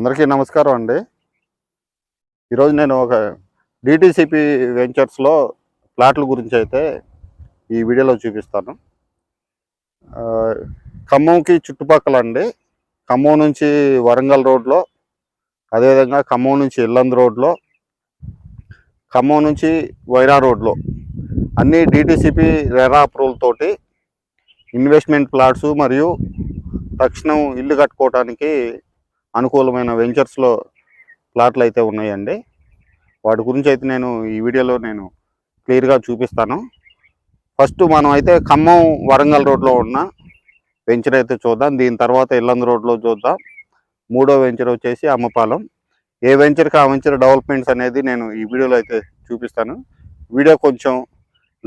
అందరికీ నమస్కారం అండి. ఈరోజు నేను ఒక డిటిసిపి వెంచర్స్లో ప్లాట్ల గురించి అయితే ఈ వీడియోలో చూపిస్తాను. ఖమ్మంకి చుట్టుపక్కల అండి. ఖమ్మం నుంచి వరంగల్ రోడ్లో అదేవిధంగా ఖమ్మం నుంచి ఇల్లంద్ రోడ్లో ఖమ్మం నుంచి వైరా రోడ్లో అన్ని డిటిసిపి రెరా అప్రూవల్ తోటి ఇన్వెస్ట్మెంట్ ప్లాట్స్ మరియు తక్షణం ఇల్లు కట్టుకోవడానికి అనుకూలమైన వెంచర్స్లో ప్లాట్లు అయితే ఉన్నాయండి. వాటి గురించి అయితే నేను ఈ వీడియోలో నేను క్లియర్గా చూపిస్తాను. ఫస్ట్ మనం అయితే ఖమ్మం వరంగల్ రోడ్లో ఉన్న వెంచర్ అయితే చూద్దాం. దీని తర్వాత ఇల్లందు రోడ్లో చూద్దాం. మూడో వెంచర్ వచ్చేసి అమ్మపాలెం. ఏ వెంచర్కి ఆ వెంచర్ డెవలప్మెంట్స్ అనేది నేను ఈ వీడియోలో అయితే చూపిస్తాను. వీడియో కొంచెం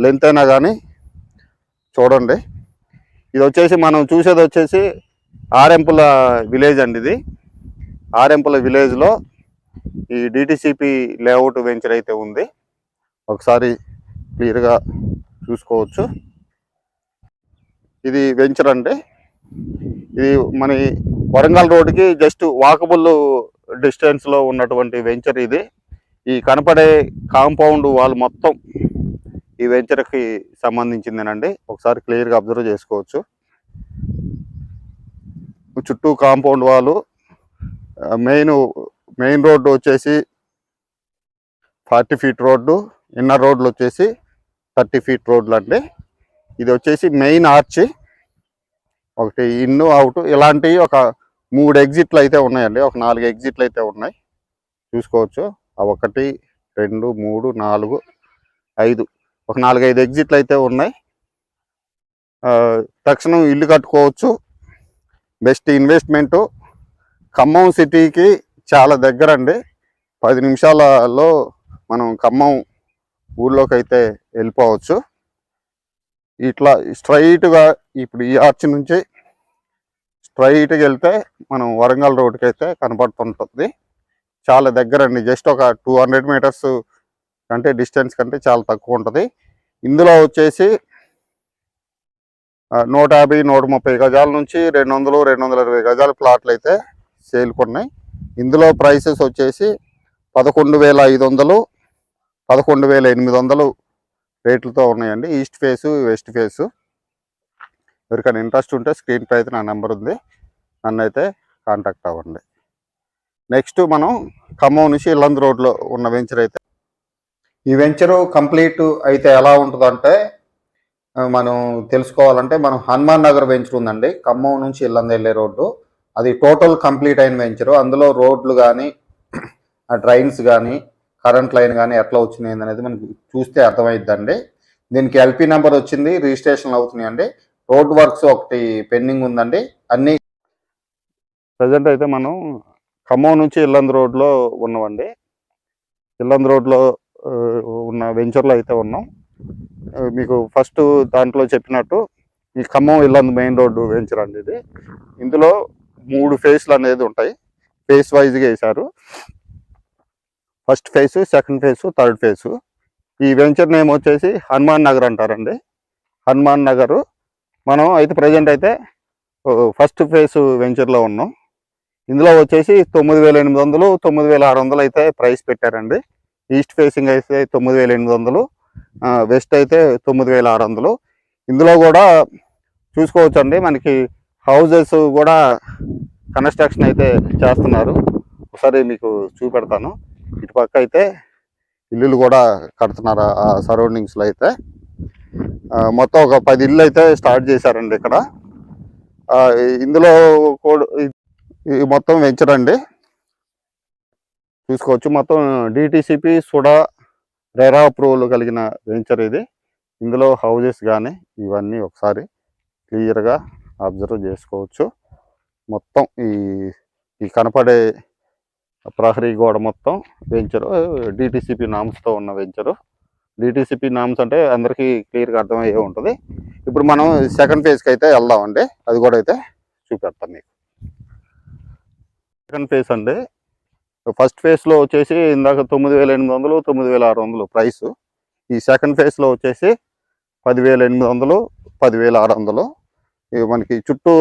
లెంత్ అయినా కానీ చూడండి. ఇది వచ్చేసి మనం చూసేది వచ్చేసి ఆరెంపుల విలేజ్ అండి ఇది. ఆరెంపల విలేజ్లో ఈ డిటిసిపి లేఅవుట్ వెంచర్ అయితే ఉంది. ఒకసారి క్లియర్గా చూసుకోవచ్చు. ఇది వెంచర్ అండి ఇది మన వరంగల్ రోడ్డుకి జస్ట్ వాకబుల్ డిస్టెన్స్లో ఉన్నటువంటి వెంచర్ ఇది. ఈ కనపడే కాంపౌండ్ వాల్ మొత్తం ఈ వెంచర్కి సంబంధించిందేనండి. ఒకసారి క్లియర్గా అబ్జర్వ్ చేసుకోవచ్చు. చుట్టూ కాంపౌండ్ వాళ్ళు మెయిన్ మెయిన్ రోడ్డు వచ్చేసి ఫార్టీ ఫీట్ రోడ్డు ఇన్నర్ రోడ్లు వచ్చేసి థర్టీ ఫీట్ రోడ్లు అండి. ఇది వచ్చేసి మెయిన్ ఆర్చ్ ఒకటి ఇన్ను అవుట్ ఇలాంటివి ఒక మూడు ఎగ్జిట్లు అయితే ఉన్నాయండి. ఒక నాలుగు ఎగ్జిట్లు అయితే ఉన్నాయి. చూసుకోవచ్చు. ఆ ఒకటి రెండు మూడు నాలుగు ఐదు. ఒక నాలుగు ఐదు ఎగ్జిట్లు అయితే ఉన్నాయి. తక్షణం ఇల్లు కట్టుకోవచ్చు. బెస్ట్ ఇన్వెస్ట్మెంటు ఖమ్మం సిటీకి చాలా దగ్గర అండి పది నిమిషాలలో మనం ఖమ్మం ఊళ్ళోకి అయితే వెళ్ళిపోవచ్చు. ఇట్లా స్ట్రైట్గా ఇప్పుడు ఈ ఆర్చ్ నుంచి స్ట్రైట్గా వెళ్తే మనం వరంగల్ రోడ్కి అయితే కనపడుతుంటుంది. చాలా దగ్గర అండి జస్ట్ ఒక టూ హండ్రెడ్ మీటర్స్ కంటే డిస్టెన్స్ కంటే చాలా తక్కువ ఉంటుంది. ఇందులో వచ్చేసి నూట యాభై నూట ముప్పై గజాల నుంచి రెండు వందలు రెండు వందల ఇరవై గజాల ప్లాట్లు అయితే సేల్కున్నాయి ఇందులో ప్రైసెస్ వచ్చేసి పదకొండు వేల ఐదు వందలు పదకొండు వేల ఎనిమిది వందలు రేట్లతో ఉన్నాయండి. East face west face. ఎవరికైనా ఇంట్రెస్ట్ ఉంటే స్క్రీన్ పై అయితే నా నెంబర్ ఉంది. నన్ను అయితే కాంటాక్ట్ అవ్వండి. నెక్స్ట్ మనం ఖమ్మం నుంచి ఇల్లందు రోడ్లో ఉన్న వెంచర్ అయితే. ఈ వెంచరు కంప్లీట్ అయితే ఎలా ఉంటుందంటే మనం తెలుసుకోవాలంటే మనం హనుమాన్ నగర్ వెంచర్ ఉందండి. ఖమ్మం నుంచి ఇల్లందు వెళ్ళే రోడ్డు. అది టోటల్ కంప్లీట్ అయిన వెంచరు అందులో రోడ్లు కానీ ఆ డ్రైన్స్ కానీ కరెంట్ లైన్ కానీ ఎట్లా వచ్చినాయి అనేది మనకి చూస్తే అర్థమైద్దండి. దీనికి ఎల్పి నెంబర్ వచ్చింది రిజిస్ట్రేషన్ అవుతున్నాయండి రోడ్ వర్క్స్ ఒకటి పెండింగ్ ఉందండి. అన్ని ప్రజెంట్ అయితే మనం ఖమ్మం నుంచి ఇల్లందు రోడ్లో ఉన్నామండి. ఇల్లందు రోడ్లో ఉన్న వెంచర్లో అయితే ఉన్నాం. మీకు ఫస్ట్ దాంట్లో చెప్పినట్టు ఈ Khammam Yellandu main road venture అండి ఇది. ఇందులో మూడు ఫేస్లు అనేది ఉంటాయి. ఫేస్ వైజ్గా వేశారు. First phase second phase third phase ఈ వెంచర్ నేమ్ వచ్చేసి హనుమాన్ నగర్ అంటారండి. హనుమాన్ నగర్. మనం అయితే ప్రజెంట్ అయితే ఫస్ట్ ఫేస్ వెంచర్లో ఉన్నాం. ఇందులో వచ్చేసి తొమ్మిది వేల ఎనిమిది వందలు తొమ్మిది వేల ఆరు వందలు అయితే ప్రైస్ పెట్టారండి. ఈస్ట్ ఫేసింగ్ అయితే తొమ్మిది వేల ఎనిమిది వందలు వెస్ట్ అయితే తొమ్మిది వేల ఆరు వందలు. ఇందులో కూడా చూసుకోవచ్చండి. మనకి హౌజెస్ కూడా కన్స్ట్రక్షన్ అయితే చేస్తున్నారు. ఒకసారి మీకు చూపెడతాను. ఇటు పక్క అయితే ఇల్లులు కూడా కడుతున్నారు ఆ సరౌండింగ్స్లో అయితే. మొత్తం ఒక పది ఇల్లు అయితే స్టార్ట్ చేశారండి ఇక్కడ. ఇందులో కూడా మొత్తం వెంచర్ అండి చూసుకోవచ్చు. మొత్తం డిటిసిపి సుడా రెరా అప్రూవల్ కలిగిన వెంచర్ ఇది. ఇందులో హౌజెస్ కానీ ఇవన్నీ ఒకసారి క్లియర్గా అబ్జర్వ్ చేసుకోవచ్చు. మొత్తం ఈ ఈ కనపడే ప్రహరీ గోడ మొత్తం వెంచరు డిటిసిపి నామ్స్తో ఉన్న వెంచరు డిటిసిపి నామ్స్ అంటే అందరికీ క్లియర్గా అర్థమయ్యే ఉంటుంది. ఇప్పుడు మనం సెకండ్ ఫేజ్కి అయితే వెళ్దామండి. అది కూడా అయితే చూపెడతాం మీకు. సెకండ్ ఫేజ్ అండి. ఫస్ట్ ఫేజ్లో వచ్చేసి ఇందాక తొమ్మిది వేల ఎనిమిది వందలు తొమ్మిది వేల ఆరు వందలు ప్రైస్ ఈ సెకండ్ ఫేజ్లో వచ్చేసి పదివేల ఎనిమిది వందలు పదివేల ఆరు వందలు. మనకి చుట్టూ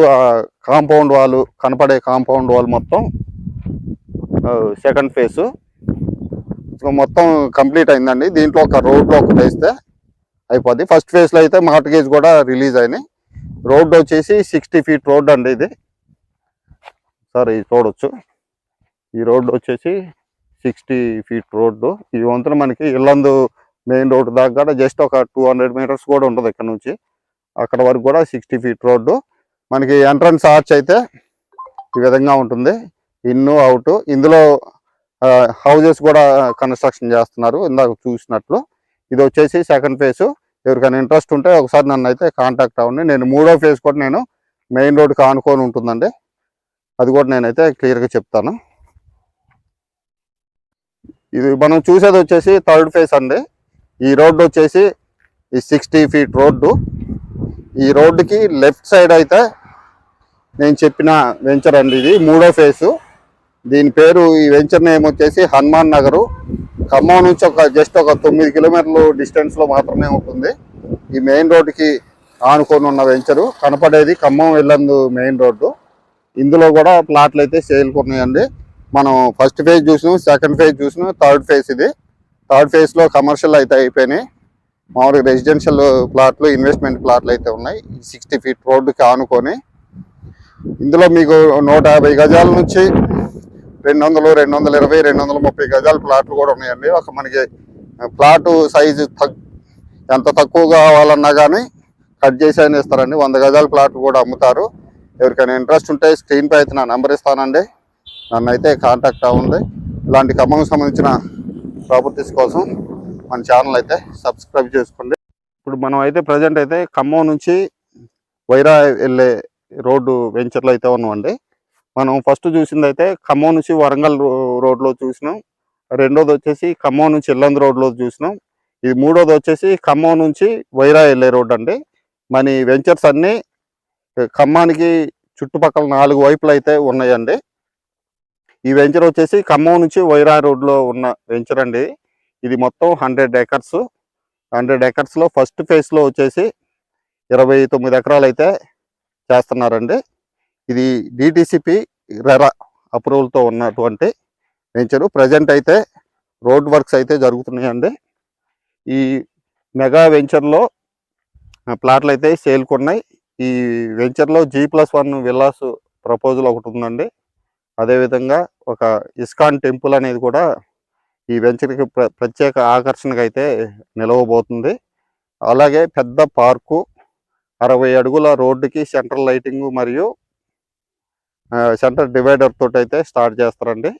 కాంపౌండ్ వాళ్ళు కనపడే కాంపౌండ్ వాల్ మొత్తం సెకండ్ ఫేసు మొత్తం కంప్లీట్ అయిందండి. దీంట్లో ఒక రోడ్లో ఒకటి వేస్తే అయిపోద్ది. ఫస్ట్ ఫేజ్లో అయితే మార్టిగేజ్ కూడా రిలీజ్ అయినాయి. రోడ్ వచ్చేసి సిక్స్టీ ఫీట్ రోడ్ అండి ఇది. సార్ ఇది చూడొచ్చు. ఈ రోడ్డు వచ్చేసి సిక్స్టీ ఫీట్ రోడ్డు ఈ వంతున మనకి ఇల్లందు మెయిన్ రోడ్డు దాకా జస్ట్ ఒక టూ హండ్రెడ్ మీటర్స్ కూడా ఉంటుంది ఇక్కడ నుంచి. అక్కడ వరకు కూడా సిక్స్టీ ఫీట్ రోడ్డు. మనకి ఎంట్రన్స్ ఆర్చ్ అయితే ఈ విధంగా ఉంటుంది. In out. ఇందులో హౌజెస్ కూడా కన్స్ట్రక్షన్ చేస్తున్నారు ఇందాక చూసినట్లు. ఇది వచ్చేసి సెకండ్ ఫేజ్ ఎవరికైనా ఇంట్రెస్ట్ ఉంటే ఒకసారి నన్ను అయితే కాంటాక్ట్ అవ్వండి. నేను మూడో ఫేజ్ కూడా నేను మెయిన్ రోడ్కి ఆనుకొని ఉంటుందండి. అది కూడా నేనైతే క్లియర్గా చెప్తాను. ఇది మనం చూసేది వచ్చేసి థర్డ్ ఫేజ్ అండి. ఈ రోడ్డు వచ్చేసి ఈ సిక్స్టీ ఫీట్ రోడ్డు. ఈ రోడ్డుకి లెఫ్ట్ సైడ్ అయితే నేను చెప్పిన వెంచర్ అండి ఇది మూడో ఫేసు. దీని పేరు ఈ వెంచర్ నేమ్ వచ్చేసి హనుమాన్ నగరు. ఖమ్మం నుంచి ఒక జస్ట్ ఒక తొమ్మిది కిలోమీటర్లు డిస్టెన్స్లో మాత్రమే ఉంటుంది. ఈ మెయిన్ రోడ్డుకి ఆనుకొని ఉన్న వెంచరు. కనపడేది ఖమ్మం వెళ్ళందు మెయిన్ రోడ్డు. ఇందులో కూడా ప్లాట్లు అయితే సేల్కి ఉన్నాయండి మనం ఫస్ట్ ఫేజ్ చూసినాం సెకండ్ ఫేజ్ చూసినాం థర్డ్ ఫేజ్ ఇది. థర్డ్ ఫేజ్లో కమర్షియల్ అయితే అయిపోయినాయి. మామూలుగా రెసిడెన్షియల్ ప్లాట్లు ఇన్వెస్ట్మెంట్ ప్లాట్లు అయితే ఉన్నాయి. సిక్స్టీ ఫీట్ రోడ్డుకి ఆనుకొని ఇందులో మీకు నూట యాభై గజాల నుంచి రెండు వందలు రెండు వందల ఇరవై రెండు వందల ముప్పై గజాల ప్లాట్లు కూడా ఉన్నాయండి. ఒక మనకి ప్లాటు సైజు ఎంత తక్కువ కావాలన్నా కానీ కట్ చేసి అయినా ఇస్తారండి. వంద గజాల ప్లాట్లు కూడా అమ్ముతారు. ఎవరికైనా ఇంట్రెస్ట్ ఉంటే స్క్రీన్పై అయితే నా నెంబర్ ఇస్తానండి. నన్ను అయితే కాంటాక్ట్ అవ్వండి. ఇలాంటి ఖమ్మంకి సంబంధించిన ప్రాపర్టీస్ కోసం మన ఛానల్ అయితే సబ్స్క్రైబ్ చేసుకోండి. ఇప్పుడు మనం అయితే ప్రజెంట్ అయితే ఖమ్మం నుంచి వైరా వెళ్ళే రోడ్డు వెంచర్లో అయితే ఉన్నామండి. మనం ఫస్ట్ చూసింది అయితే ఖమ్మం నుంచి వరంగల్ రో- రోడ్లో చూసినాం. రెండోది వచ్చేసి ఖమ్మం నుంచి ఇల్లందు రోడ్లో చూసినాం. ఇది మూడోది వచ్చేసి ఖమ్మం నుంచి వైరా వెళ్ళే రోడ్ అండి. మన ఈ వెంచర్స్ అన్నీ ఖమ్మానికి చుట్టుపక్కల నాలుగు వైపులు అయితే ఉన్నాయండి. ఈ వెంచర్ వచ్చేసి ఖమ్మం నుంచి వైరా రోడ్లో ఉన్న వెంచర్ అండి. ఇది మొత్తం హండ్రెడ్ ఎకర్స్. హండ్రెడ్ ఎకర్స్లో ఫస్ట్ ఫేజ్లో వచ్చేసి ఇరవై తొమ్మిది ఎకరాలు అయితే చేస్తున్నారండి. ఇది డిటిసిపి రెరా అప్రూవల్తో ఉన్నటువంటి వెంచరు ప్రజెంట్ అయితే రోడ్ వర్క్స్ అయితే జరుగుతున్నాయండి. ఈ మెగా వెంచర్లో ప్లాట్లు అయితే సేల్కున్నాయి ఈ వెంచర్లో G plus one villas proposal ఒకటి ఉందండి. అదేవిధంగా ఒక ఇస్కాన్ టెంపుల్ అనేది కూడా ఈ వెంచర్కి ప్ర ప్రత్యేక ఆకర్షణగా అయితే నిలవబోతుంది. అలాగే పెద్ద పార్కు అరవై అడుగుల రోడ్డుకి సెంట్రల్ లైటింగ్ మరియు సెంటర్ డివైడర్ తోటి అయితే స్టార్ట్ చేస్తారండి.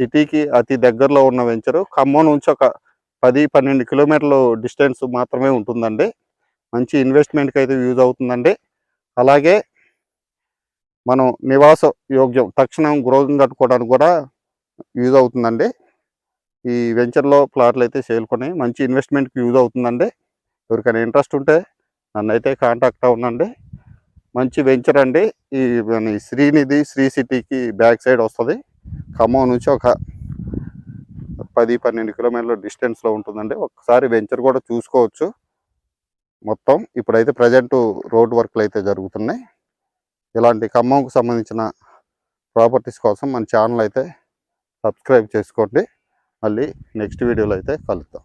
సిటీకి అతి దగ్గరలో ఉన్న వెంచరు ఖమ్మం నుంచి ఒక పది పన్నెండు కిలోమీటర్లు డిస్టెన్స్ మాత్రమే ఉంటుందండి. మంచి ఇన్వెస్ట్మెంట్కి అయితే యూజ్ అవుతుందండి. అలాగే మనం నివాస యోగ్యం తక్షణం గృహం కట్టుకోవడానికి కూడా యూజ్ అవుతుందండి. ఈ వెంచర్లో ప్లాట్లు అయితే సేల్కొని మంచి ఇన్వెస్ట్మెంట్కి యూజ్ అవుతుందండి. ఎవరికైనా ఇంట్రెస్ట్ ఉంటే నన్ను అయితే కాంటాక్ట్ అవునండి మంచి వెంచర్ అండి. ఈ ఈ శ్రీనిధి శ్రీ సిటీకి బ్యాక్ సైడ్ వస్తుంది. ఖమ్మం నుంచి ఒక పది పన్నెండు కిలోమీటర్ల డిస్టెన్స్లో ఉంటుందండి. ఒకసారి వెంచర్ కూడా చూసుకోవచ్చు. మొత్తం ఇప్పుడైతే ప్రజెంట్ రోడ్ వర్క్లు అయితే జరుగుతున్నాయి. ఇలాంటి ఖమ్మంకు సంబంధించిన ప్రాపర్టీస్ కోసం మన ఛానల్ అయితే సబ్స్క్రైబ్ చేసుకోండి. మళ్ళీ నెక్స్ట్ వీడియోలో అయితే కలుద్దాం